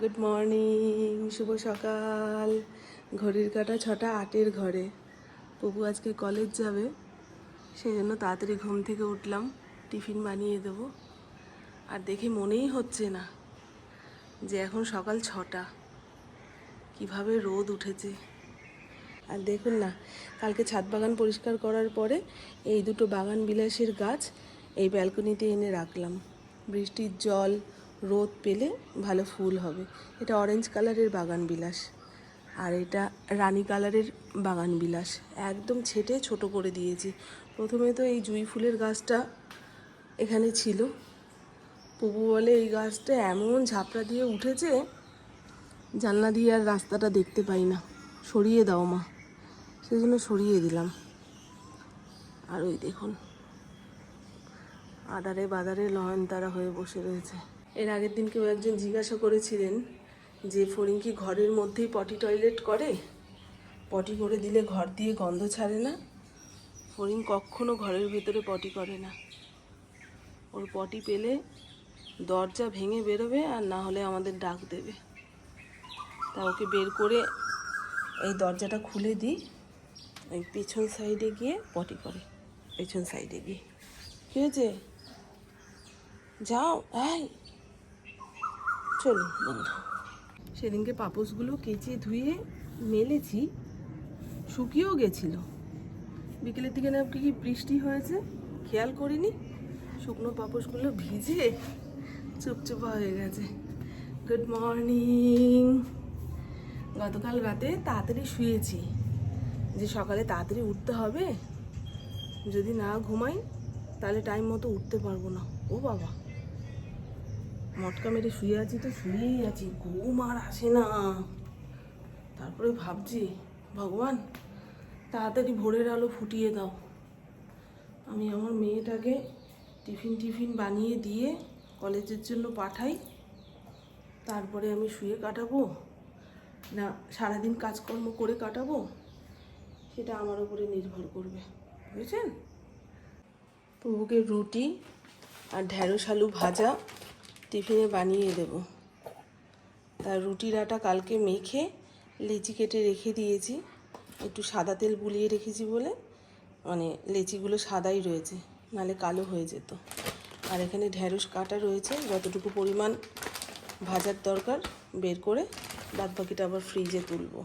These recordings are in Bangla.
গুড মর্নিং শুভ সকাল। ঘড়ির কাটা ছটা আটের ঘরে। প্রভু আজকে কলেজ যাবে সেই জন্য তাড়াতাড়ি ঘুম থেকে উঠলাম, টিফিন বানিয়ে দেবো। আর দেখে মনেই হচ্ছে না যে এখন সকাল ছটা। কীভাবে রোদ উঠেছে। আর দেখুন না, কালকে ছাদ বাগান পরিষ্কার করার পরে এই দুটো বাগান বিলাসের গাছ এই ব্যালকনিতে এনে রাখলাম। বৃষ্টির জল রোদ পেলে ভালো ফুল হবে। এটা অরেঞ্জ কালারের বাগান বিলাস। আর এটা রানী কালারের বাগান বিলাস। একদম ছেটে ছোট করে দিয়েছি। প্রথমে তো এই জুঁই ফুলের গাছটা এখানে ছিল। প্রভু বলে এই গাছটা এমন ঝাপড়া দিয়ে উঠেছে, জানলা দিয়ে আর রাস্তাটা দেখতে পাই না। সরিয়ে দাও মা। সেই জন্য সরিয়ে দিলাম। আর ওই দেখুন, আদারে বাদারে লয়নতারা হয়ে বসে রয়েছে। এর আগের দিন কেউ একজন জিজ্ঞাসা করেছিলেন যে, ফড়িং কি ঘরের মধ্যেই পটি টয়লেট করে? পটি করে দিলে ঘর দিয়ে গন্ধ ছাড়ে না? ফড়িং কখনো ঘরের ভেতরে পটি করে না। ওর পটি পেলে দরজা ভেঙে বেরোবে আর না হলে আমাদের ডাক দেবে। তা ওকে বের করে এই দরজাটা খুলে দিই। ওই পেছন সাইডে গিয়ে পটি করে। পেছন সাইডে গিয়ে। ঠিক আছে যাও এই চলুন বন্ধু সেদিনকে পাপোশগুলো কেচে ধুয়ে মেলেছি, শুকিয়েও গেছিল। বিকেলের দিকে না কি বৃষ্টি হয়েছে, খেয়াল করিনি। শুকনো পাপোশগুলো ভিজে চুপচুপা হয়ে গেছে। গুড মর্নিং গতকাল রাতে তাড়াতাড়ি শুয়েছি। যে সকালে তাড়াতাড়ি উঠতে হবে, যদি না ঘুমাই, তাহলে টাইম মতো উঠতে পারব না। ও বাবা। মটকা মেরে শুয়ে আছি তো, শুয়েই আছি। ঘুম আর আসে না। তারপরে ভাবছি, ভগবান, তাড়াতাড়ি ভোরের আলো ফুটিয়ে দাও। আমি আমার মেয়েটাকে টিফিন টিফিন বানিয়ে দিয়ে কলেজের জন্য পাঠাই। তারপরে আমি শুয়ে কাটাবো। না, সারাদিন কাজকর্ম করে কাটাবো। সেটা আমার উপরে নির্ভর করবে। বুঝেছেন? প্রভুকে রুটি আর ঢ্যাঁড়স আলু ভাজা টিফিনে বানিয়ে দেব। তার রুটির আটা কালকে মেখে লেচি কেটে রেখে দিয়েছি। একটু সাদা তেল বুলিয়ে রেখেছি বলে। মানে লেচিগুলো সাদাই রয়েছে, নালে কালো হয়ে যেত। আর এখানে ঢ্যাঁড়স কাটা রয়েছে, যতটুকু পরিমাণ ভাজার দরকার বের করে বাদ বাকিটা আবার ফ্রিজে তুলবো।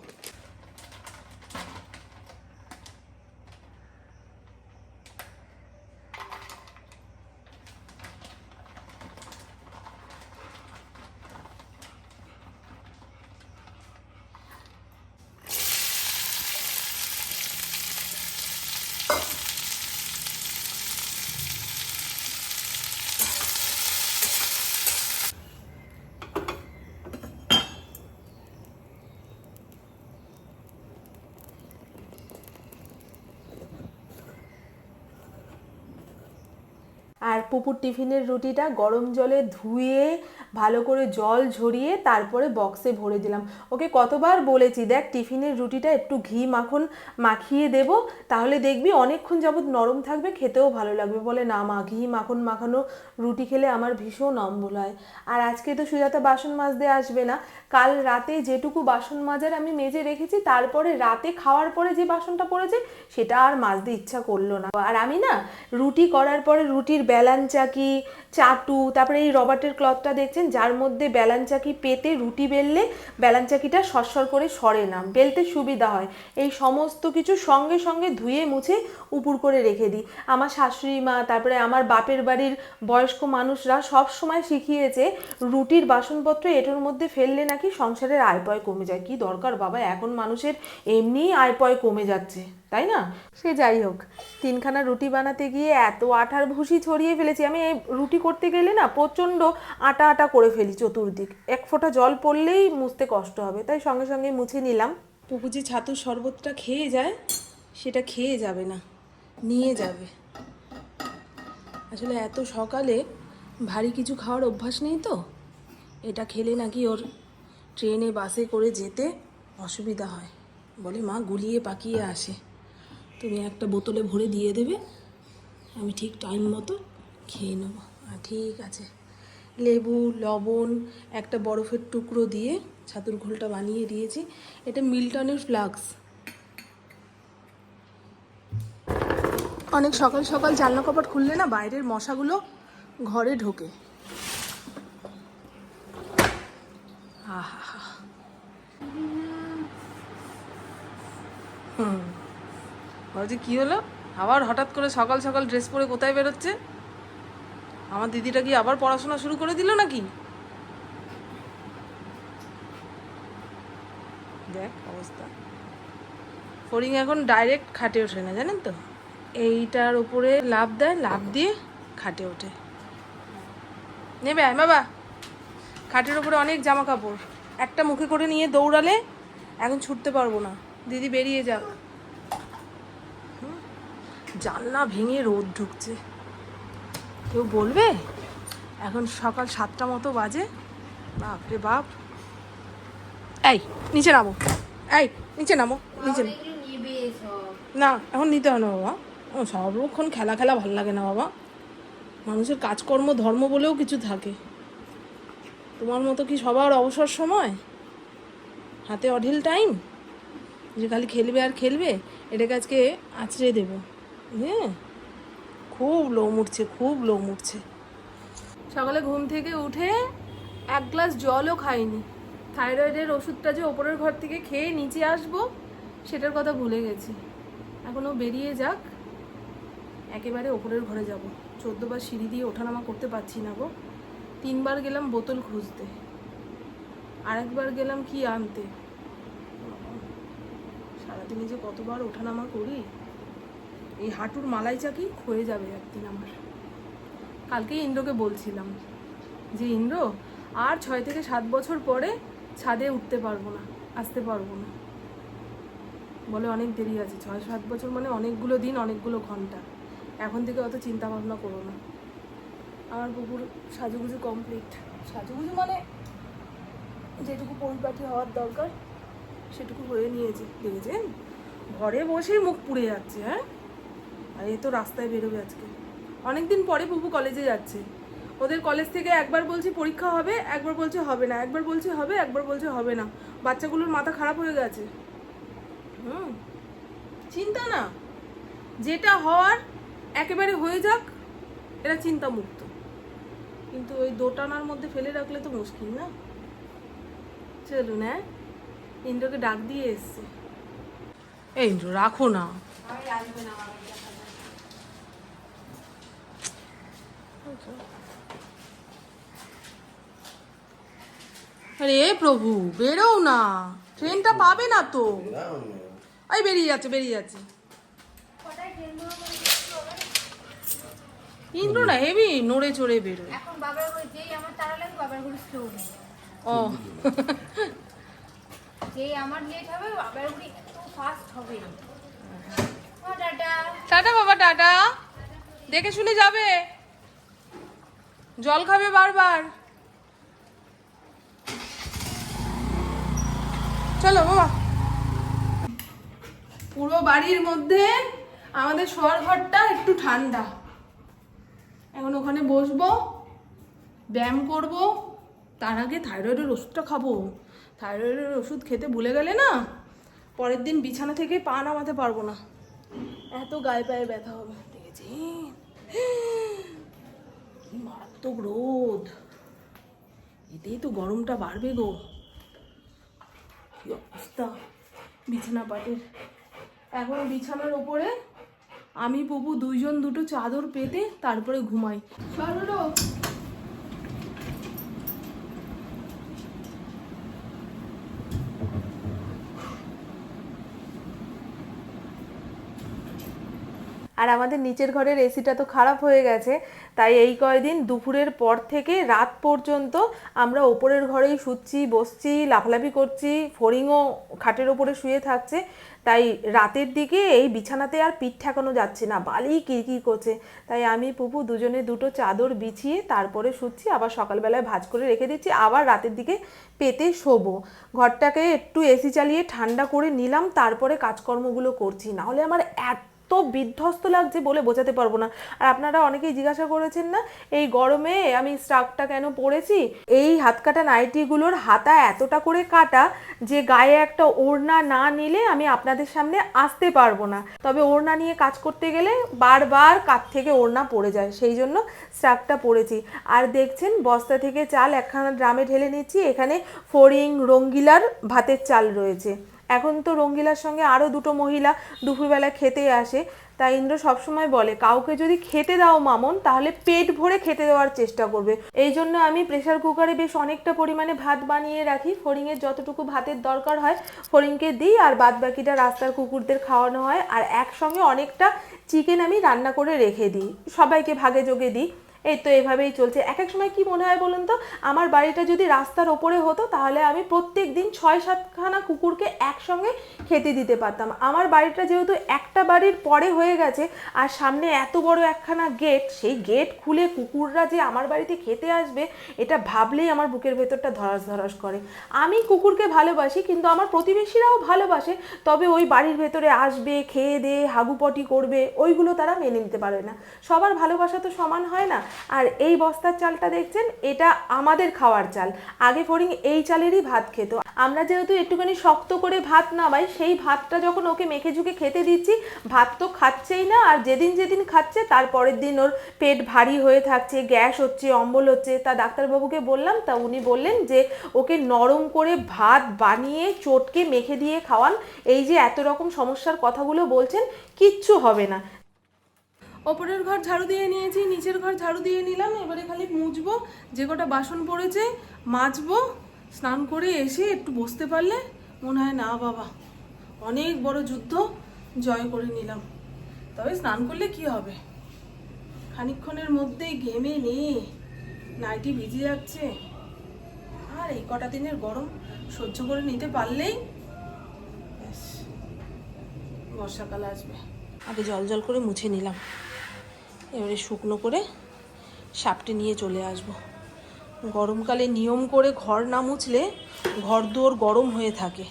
পুপুর টিফিনের রুটিটা গরম জলে ধুয়ে ভালো করে জল ঝরিয়ে তারপরে বক্সে ভরে দিলাম। ওকে কতবার বলেছি, দেখ টিফিনের রুটিটা একটু ঘি মাখন মাখিয়ে দেব, তাহলে দেখবি অনেকক্ষণ যাবৎ নরম থাকবে, খেতেও ভালো লাগবে। বলে, না মা, ঘি মাখন মাখানো রুটি খেলে আমার ভীষণ অম্বল হয়। আর আজকে তো সুজাতা বাসন মাজতে আসবে না। কাল রাতে যেটুকু বাসন মাজার আমি মেজে রেখেছি, তারপরে রাতে খাওয়ার পরে যে বাসনটা পড়েছে, সেটা আর মাজতে ইচ্ছা করল না। আর আমি না রুটি করার পরে রুটির বেলান চাকি, চাটু, তারপরে এই রবার্টের ক্লথটা দেখছেন যার মধ্যে বেলান চাকি পেতে রুটি বেললে বেলান চাকিটা সরসর করে সরে না বেলতে সুবিধা হয়। এই সমস্ত কিছু সঙ্গে সঙ্গে ধুয়ে মুছে উপুর করে রেখে দিই। আমার শাশুড়ি মা, তারপরে আমার বাপের বাড়ির বয়স্ক মানুষরা সব সময় শিখিয়েছে, রুটির বাসনপত্র এটার মধ্যে ফেললে নাকি সংসারের আয় পয় কমে যায়। কি দরকার বাবা, এখন মানুষের এমনিই আয় পয় কমে যাচ্ছে, তাই না? সে যাই হোক, তিনখানা রুটি বানাতে গিয়ে এত আটার ভুসি ছড়িয়ে ফেলেছি। আমি রুটি করতে গেলে না প্রচণ্ড আটা আটা করে ফেলি চতুর্দিক। এক ফোঁটা জল পড়লেই মুছতে কষ্ট হবে। তাই সঙ্গে সঙ্গে মুছে নিলাম। পুপু যে ছাতুর শরবতটা খেয়ে যায়, সেটা খেয়ে যাবে না, নিয়ে যাবে। আসলে এত সকালে ভারী কিছু খাওয়ার অভ্যাস নেই তো? এটা খেলে নাকি ওর ট্রেনে বাসে করে যেতে অসুবিধা হয়। বলে, মা, গুলিয়ে পাকিয়ে আসে। তুমি একটা বোতলে ভরে দিয়ে দেবে, আমি ঠিক টাইম মতো খেয়ে নেব। ঠিক আছে। লেবু, লবণ, একটা বরফের টুকরো দিয়ে ছাতুর ঘোলটা বানিয়ে দিয়েছি। এটা মিল্টনের ফ্লাক্স। অনেক সকাল সকাল জানলা কপাট খুললে না বাইরের মশাগুলো ঘরে ঢোকে। আহা হুম। ভাবছি কি হলো? আবার হঠাৎ করে সকাল সকাল ড্রেস পরে কোথায় বেরোচ্ছে? আমার দিদিটা কি আবার পড়াশোনা শুরু করে দিল নাকি? দেখ অবস্থা। ফড়িং এখন ডাইরেক্ট খাটে ওঠে না, জানেন তো? এইটার উপরে লাভ দেয় লাভ দিয়ে খাটে ওঠে। নেবে আয় বাবা। খাটের উপরে অনেক জামা কাপড় একটা মুখে করে নিয়ে দৌড়ালে এখন ছুটতে পারব না। দিদি বেরিয়ে যাক। জানলা ভেঙে রোদ ঢুকছে। কেউ বলবে? এখন সকাল সাতটা মতো বাজে। বাপ রে বাপ। এই, নিচে নামো। এই, নিচে নামো, নিচে না, এখন নিতে হয় না বাবা। ও সর্বক্ষণ খেলা খেলা ভালো লাগে না বাবা। মানুষের কাজকর্ম, ধর্ম বলেও কিছু থাকে। তোমার মতো কি সবার অবসর সময়? হাতে অঢেল টাইম? যে খালি খেলবে আর খেলবে, এটাকে আজকে আছড়ে দেবো। হ্যাঁ? খুব লো উঠছে, খুব লো উঠছে। সকালে ঘুম থেকে উঠে এক গ্লাস জলও খাইনি। থাইরয়েডের ওষুধটা যে ওপরের ঘর থেকে খেয়ে নিচে আসব, সেটার কথা ভুলে গেছি। এখনও বেরিয়ে যাক। একেবারে ওপরের ঘরে যাব। চোদ্দবার সিঁড়ি দিয়ে ওঠানামা করতে পারছি না গো। তিনবার গেলাম বোতল খুঁজতে। আরেকবার গেলাম কি আনতে? সারাদিনে যে কতবার ওঠানামা করি? এই হাঁটুর মালাই চাকি ক্ষয়ে যাবে একদিন আমার। কালকে ইন্দ্রকে বলছিলাম যে, ইন্দ্র, আর ছয় থেকে সাত বছর পরে ছাদে উঠতে পারব না, আসতে পারব না। বলে অনেক দেরি আছে। ছয় সাত বছর মানে অনেকগুলো দিন, অনেকগুলো ঘণ্টা। এখন থেকে অত চিন্তা ভাবনা করো না। আমার পুকুর সাজুগুজু কমপ্লিট সাজুগুজু মানে যেটুকু পরিপাটি হওয়ার দরকার, সেটুকু হয়ে নিয়েছে। দেখেছেন? ঘরে বসেই মুখ পুড়ে যাচ্ছে হ্যাঁ? আর এ তো রাস্তায় বেরোবে আজকে। অনেকদিন পরে বুবু কলেজে যাচ্ছে। ওদের কলেজ থেকে একবার বলছি পরীক্ষা হবে, একবার বলছে হবে না। একবার বলছে হবে, একবার বলছে হবে না। বাচ্চাগুলোর মাথা খারাপ হয়ে গেছে। হুম, চিন্তা না। যেটা হওয়ার একেবারে হয়ে যাক, এরা চিন্তা মুক্ত কিন্তু ওই দোটানার মধ্যে ফেলে রাখলে তো মুশকিল না? চলুন হ্যাঁ? ইন্দ্রকে ডাক দিয়ে এসছে। এই ইন্দ্র, রাখো না। আরে প্রভু বেরোও না। ট্রেনটা পাবে না তো। এই বেরিয়ে যাচ্ছে বেরিয়ে যাচ্ছে। ইন্দ্র না হেভি নড়ে চড়ে বেরোয়। এখন বাবার ঘরে যেই আমার তারা লাগে বাবার ঘরে স্লো ও। যেই আমার লেট হবে বাবার ঘরে এত ফাস্ট হবে। টাটা। টাটা বাবা টাটা। দেখে শুনে যাবে। জল খাবে বারবার। চলো, বাবা। পুরো বাড়ির মধ্যে আমাদের শোয়ার ঘরটা একটু ঠান্ডা। এখন ওখানে বসবো, ব্যায়াম করব, তার আগে থাইরয়েডের ওষুধটা খাব। থাইরয়েডের ওষুধ খেতে ভুলে গেলে না, পরের দিন বিছানা থেকে পা নামাতে পারব না। এত গায়ে পায়ে ব্যথা হবে। দেখেছেন কি মারাত্মক রোদ। এতেই তো গরমটা বাড়বে গো। কি অবস্থা? বিছানা পাটের। এখন বিছানার ওপরে আমি, পুপু দুইজন দুটো চাদর পেতে তারপরে ঘুমাই। সরলো আর আমাদের নিচের ঘরের এসিটা তো খারাপ হয়ে গেছে, তাই এই কয়দিন দুপুরের পর থেকে রাত পর্যন্ত আমরা ওপরের ঘরেই শুচ্ছি, বসছি, লাফালাফি করছি, ফড়িংও খাটের ওপরে শুয়ে থাকছে, তাই রাতের দিকে এই বিছানাতে আর পিঠ ঠেকানো যাচ্ছে না, বালি কিরকির করছে, তাই আমি, পুপু দুজনে দুটো চাদর বিছিয়ে তারপরে শুচ্ছি, আবার সকালবেলায় ভাজ করে রেখে দিচ্ছি, আবার রাতের দিকে পেতে শোবো। ঘরটাকে একটু এসি চালিয়ে ঠান্ডা করে নিলাম, তারপরে কাজকর্মগুলো করছি, নাহলে আমার এত এত বিধ্বস্ত লাগছে বলে বোঝাতে পারব না। আর আপনারা অনেকেই জিজ্ঞাসা করেছেন না, এই গরমে আমি স্ট্রাকটা কেন পরেছি? এই হাত কাটা নাইটিগুলোর হাতা এতটা করে কাটা যে গায়ে একটা ওড়না না নিলে আমি আপনাদের সামনে আসতে পারব না। তবে ওড়না নিয়ে কাজ করতে গেলে বারবার কাত থেকে ওড়না পড়ে যায়, সেই জন্য স্ট্রাকটা পরেছি। আর দেখছেন, বস্তা থেকে চাল একখানা ড্রামে ঢেলে নিচ্ছি, এখানে ফড়িং রঙ্গিলার ভাতের চাল রয়েছে। এখন তো রঙ্গিলার সঙ্গে আরও দুটো মহিলা দুপুরবেলা খেতে আসে। তাই ইন্দ্র সবসময় বলে, কাউকে যদি খেতে দাও মামন, তাহলে পেট ভরে খেতে দেওয়ার চেষ্টা করবে। এই জন্য আমি প্রেশার কুকারে বেশ অনেকটা পরিমাণে ভাত বানিয়ে রাখি। ফড়িংয়ের যতটুকু ভাতের দরকার হয়, ফড়িংকে দিই, আর বাদ বাকিটা রাস্তার কুকুরদের খাওয়ানো হয়। আর একসঙ্গে অনেকটা চিকেন আমি রান্না করে রেখে দিই। সবাইকে ভাগে যোগে দিই। এই তো এভাবেই চলছে। এক এক সময় কি মনে হয় বলুন তো, আমার বাড়িটা যদি রাস্তার ওপরে হতো, তাহলে আমি প্রত্যেক দিন ছয় সাতখানা কুকুরকে একসঙ্গে খেতে দিতে পারতাম। আমার বাড়িটা যেহেতু একটা বাড়ির পরে হয়ে গেছে, আর সামনে এত বড় একখানা গেট সেই গেট খুলে কুকুররা যে আমার বাড়িতে খেতে আসবে, এটা ভাবলেই আমার বুকের ভেতরটা ধরাস ধরাস করে। আমি কুকুরকে ভালোবাসি, কিন্তু আমার প্রতিবেশীরাও ভালোবাসে, তবে ওই বাড়ির ভেতরে আসবে, খেয়ে দিয়ে হাগুপটি করবে, ওইগুলো তারা মেনে নিতে পারে না। সবার ভালোবাসা তো সমান হয় না। আর এই বস্তার চালটা দেখছেন, এটা আমাদের খাওয়ার চাল। আগে ফড়িং এই চালেরই ভাত খেত। আমরা যেহেতু একটুখানি শক্ত করে ভাত নামাই, সেই ভাতটা যখন ওকে মেখে ঝুঁকে খেতে দিচ্ছি, ভাত তো খাচ্ছেই না, আর যেদিন যেদিন খাচ্ছে, তার পরের দিন ওর পেট ভারী হয়ে থাকছে, গ্যাস হচ্ছে, অম্বল হচ্ছে। তা ডাক্তারবাবুকে বললাম, তা উনি বললেন যে, ওকে নরম করে ভাত বানিয়ে চটকে মেখে দিয়ে খাওয়ান। এই যে এত রকম সমস্যার কথাগুলো বলছেন, কিচ্ছু হবে না। ওপরের ঘর ঝাড়ু দিয়ে নিয়েছি, নিচের ঘর ঝাড়ু দিয়ে নিলাম, এবারে খালি মুছবো, যে কটা বাসন পড়েছে মাজবো, স্নান করে এসে একটু বসতে পারলে মনে হয় না বাবা, অনেক বড় যুদ্ধ, জয় করে নিলাম। তবে স্নান করলে কি হবে? খানিকক্ষণের মধ্যেই ঘেমে নিয়ে নাইটি ভিজে যাচ্ছে আর এই কটা দিনের গরম সহ্য করে নিতে পারলেই বর্ষাকাল আসবে। আগে জল জল করে মুছে নিলাম। এবারে শুকনো করে সাপটে নিয়ে চলে আসব। গরমকালে নিয়ম করে ঘর না মুছলে ঘর দুয়ার গরম হয়ে থাকে।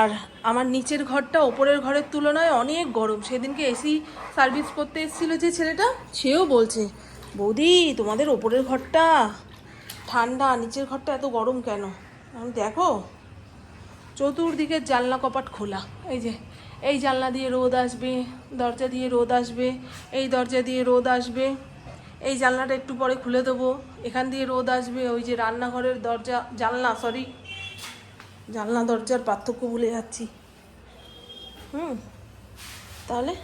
আর আমার নিচের ঘরটা ওপরের ঘরের তুলনায় অনেক গরম। সেদিনকে এসি সার্ভিস করতে এসেছিল যে ছেলেটা, সেও বলছে, বৌদি, তোমাদের ওপরের ঘরটা ঠান্ডা, নিচের ঘরটা এত গরম কেন? দেখো চতুর্দিকে জানলা কপাট খোলা। এই যে এই জানলা দিয়ে রোদ আসবে, দরজা দিয়ে রোদ আসবে, এই দরজা দিয়ে রোদ আসবে, এই জানলাটা একটু পরে খুলে দেবো। এখান দিয়ে রোদ আসবে, ওই যে রান্নাঘরের দরজা, জানলা সরি জানলা দরজার পার্থক্য ভুলে যাচ্ছি। হুম, তাহলে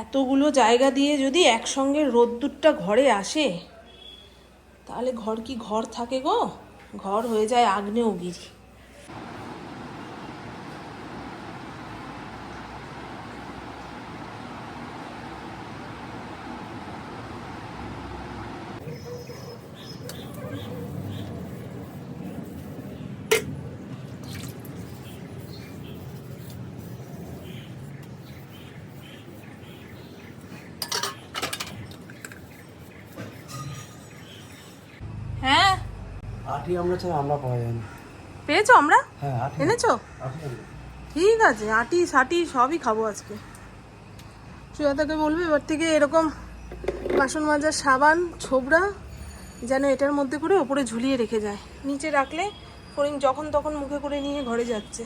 এতগুলো জায়গা দিয়ে যদি একসঙ্গে রোদ্দুরটা ঘরে আসে, তাহলে ঘর কি ঘর থাকে গো? ঘর হয়ে যায় আগ্নেয়গিরি হ্যাঁ আটি আমরা ছাড়া আমরা পাওয়া যায় না। পেয়েছ আমরা? হ্যাঁ এনেছো? ঠিক আছে আটি সাটি সবই খাব আজকে। সুজাতাকে বলবে এবার থেকে এরকম বাসন মাজার সাবান ছোবড়া যেন এটার মধ্যে করে ওপরে ঝুলিয়ে রেখে যায়। নিচে রাখলে ফরিং যখন তখন মুখে করে নিয়ে ঘরে যাচ্ছে।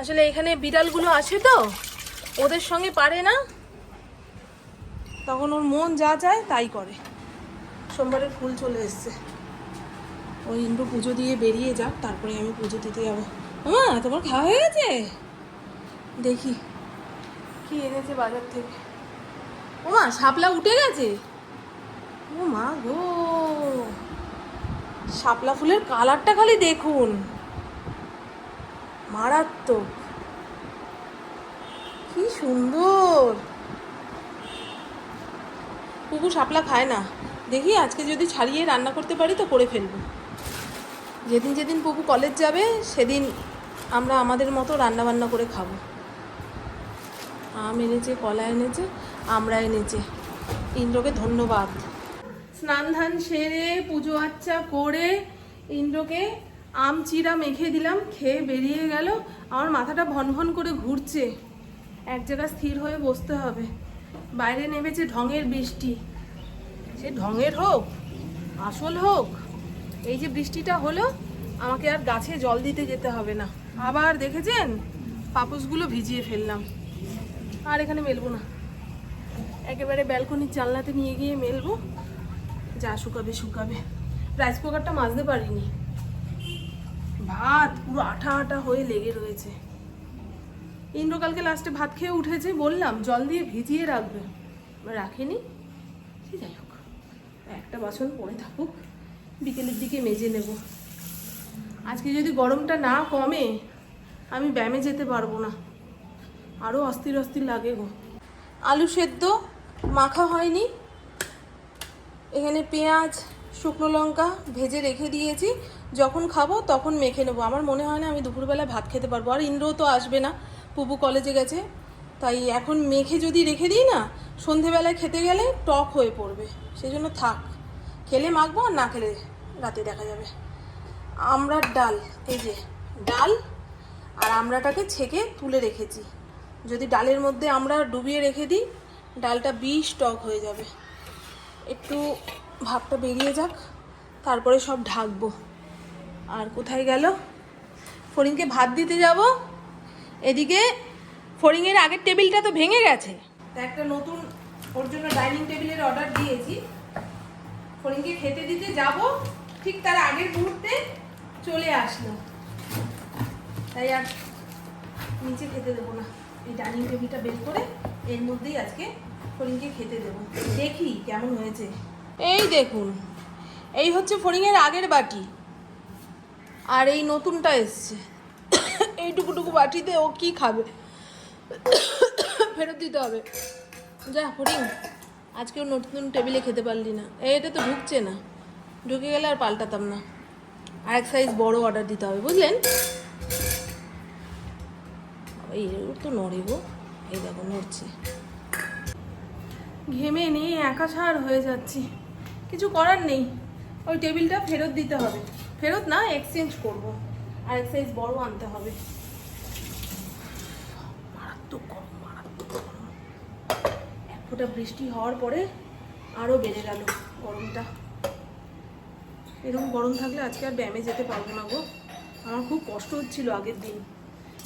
আসলে এখানে বিড়ালগুলো আছে তো ওদের সঙ্গে পারে না। তখন ওর মন যা চায় তাই করে। সোমবারের ফুল চলে এসছে। ওই ইন্দ্র পুজো দিয়ে বেরিয়ে যাক, তারপরে আমি পুজো দিতে যাব। মা তোমার খাওয়া হয়ে গেছে? দেখি। কি এনেছে বাজার থেকে? ও মা শাপলা উঠে গেছে। ও মা গো। শাপলা ফুলের কালারটা খালি দেখুন। মারাত্মক। কি সুন্দর। কুকুর শাপলা খায় না। দেখি আজকে যদি ছাড়িয়ে রান্না করতে পারি তো করে ফেলব। যেদিন যেদিন পুকু কলেজ যাবে, সেদিন আমরা আমাদের মতো রান্না বান্না করে খাব। আম এনেছে, কলা এনেছে, আমরা এনেছে। ইন্দ্রকে ধন্যবাদ। স্নান ধান সেরে, পুজো আচ্চা করে ইন্দ্রকে আম চিরা মেখে দিলাম, খেয়ে বেরিয়ে গেল। আমার মাথাটা ভন ভন করে ঘুরছে। এক জায়গায় স্থির হয়ে বসতে হবে। বাইরে নেমেছে ঢঙের বৃষ্টি। সে ঢঙের হোক, আসল হোক এই যে বৃষ্টিটা হলো, আমাকে আর গাছে জল দিতে যেতে হবে না। আবার দেখেছেন? পাপোশগুলো ভিজিয়ে ফেললাম। আর এখানে মেলবো না। একেবারে ব্যালকনির জানলাতে নিয়ে গিয়ে মেলবো। যা শুকাবে শুকাবে। রাইস কুকারটা মাজতে পারিনি। ভাত পুরো আঠা আঠা হয়ে লেগে রয়েছে। ইন্দ্রকালকে লাস্টে ভাত খেয়ে উঠেছে, বললাম, জল দিয়ে ভিজিয়ে রাখবে। রাখেনি? সে যাই হোক, একটা বাসন পড়ে থাকুক। বিকেলের দিকে মেজে নেব। আজকে যদি গরমটা না কমে, আমি ব্যায়ামে যেতে পারব না। আরও অস্থির অস্থির লাগে গো। আলু সেদ্ধ মাখা হয়নি। এখানে পেঁয়াজ, শুকনো লঙ্কা ভেজে রেখে দিয়েছি। যখন খাব তখন মেখে নেব। আমার মনে হয় না আমি দুপুরবেলা ভাত খেতে পারব। আর ইন্দ্রও তো আসবে না। পুপু কলেজে গেছে। তাই এখন মেখে যদি রেখে দিই না, সন্ধেবেলায় খেতে গেলে টক হয়ে পড়বে। সেই জন্য থাক। খেলে মাখবো আর না খেলে রাতে দেখা যাবে। আমড়ার ডাল, এই যে ডাল, আর আমরাটাকে ছেঁকে তুলে রেখেছি। যদি ডালের মধ্যে আমরা ডুবিয়ে রেখে দিই, ডালটা বিষ টক হয়ে যাবে। একটু ভাবটা বেরিয়ে যাক, তারপরে সব ঢাকবো। আর কোথায় গেল? ফড়িংকে ভাত দিতে যাব। এদিকে ফড়িংয়ের আগের টেবিলটা তো ভেঙে গেছে। একটা নতুন, ওর জন্য ডাইনিং টেবিলের অর্ডার দিয়েছি। ফড়িংকে খেতে দিতে যাব। ঠিক তার আগের মুহূর্তে চলে আসলো। তাই আর নিচে খেতে দেবো না। এই ডাইনিং টেবিলটা বের করে এর মধ্যেই আজকে ফড়িংকে খেতে দেবো। দেখি কেমন হয়েছে। এই দেখুন, এই হচ্ছে ফড়িংয়ের আগের বাটি। আর এই নতুনটা এসছে। এইটুকুটুকু বাটিতে ও কি খাবে? ফেরত দিতে হবে। যা, ফড়িং আজকেও নতুন টেবিলে খেতে পারলি না। এটা তো ঢুকছে না। ঢুকে গেলে আর পাল্টাতাম না। আর এক সাইজ বড় অর্ডার দিতে হবে, বুঝলেন? এই তো নড়ে গো। এই দেখো, নড়ছে। ঘেমে নিয়ে একাছাড় হয়ে যাচ্ছি। কিছু করার নেই। ওই টেবিলটা ফেরত দিতে হবে। ফেরত না এক্সচেঞ্জ করব। আর এক সাইজ বড় আনতে হবে। মারাত্মক মারাত্মক এক ফোঁটা বৃষ্টি হওয়ার পরে আরও বেড়ে গেল গরমটা। এরকম গরম থাকলে আজকে আর ব্যায়ামে যেতে পারব না গো। আমার খুব কষ্ট হচ্ছিল আগের দিন।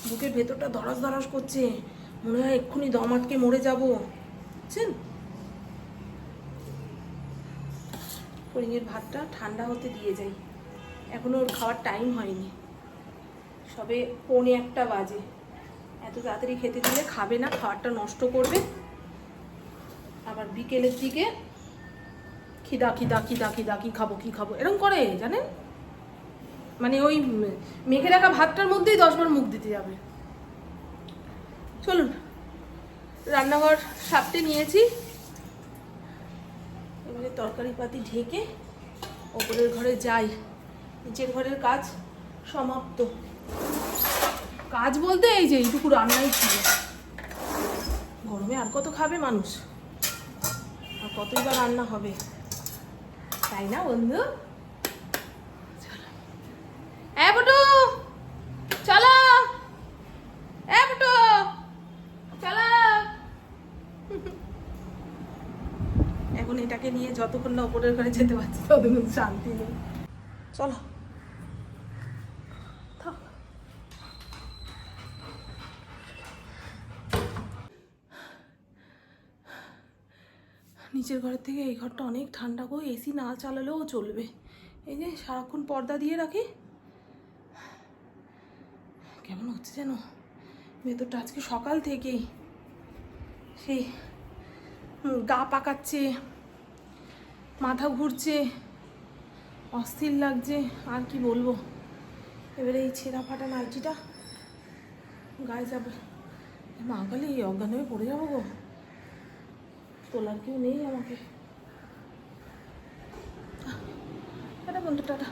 বুকের ভেতরটা ধরাস ধরাস করছে। মনে হয় এক্ষুনি দম আটকে মরে যাব। বুঝছেন? ফড়িংয়ের ভাতটা ঠান্ডা হতে দিয়ে যাই। এখনও ওর খাওয়ার টাইম হয়নি। সবে পৌনে একটা বাজে। এত তাড়াতাড়ি খেতে দিলে খাবে না খাবারটা নষ্ট করবে। আবার বিকেলের দিকে খিদা খিদা খিদা খিদা, কি খাব কি খাব? এরকম করে, জানেন? মানে ওই মেখে রাখা ভাতটার মধ্যেই দশবার মুখ দিতে যাবে। চলুন, রান্নাঘর সাপটে নিয়েছি। এবারে তরকারি পাতি ঢেকে ওপরের ঘরে যাই। নিচের ঘরের কাজ সমাপ্ত। কাজ বলতে এই যে এইটুকু রান্নাই ছিল। গরমে আর কত খাবে মানুষ? আর কতই বা রান্না হবে? তাই না, বন্ধু? বটু চলো। এখন এটাকে নিয়ে যতক্ষণ না ওপরের ঘরে যেতে পারছি, ততক্ষণ শান্তি নেই। চলো। নিচের ঘরের থেকে এই ঘরটা অনেক ঠান্ডা গো এসি না চালালেও চলবে। এই যে সারাক্ষণ পর্দা দিয়ে রাখি। কেমন হচ্ছে যেন? ভেতরটা আজকে সকাল থেকেই সেই গা পাকাচ্ছে, মাথা ঘুরছে, অস্থির লাগছে, আর কি বলব? এবারে এই ছেঁড়া ফাটা নাইটিটা গায়ে যাবে। মা, কালি অজ্ঞান হয়ে পড়ে যাব গো। তোলার কেউ নেই আমাকে। টাটা বন্ধু টাটা।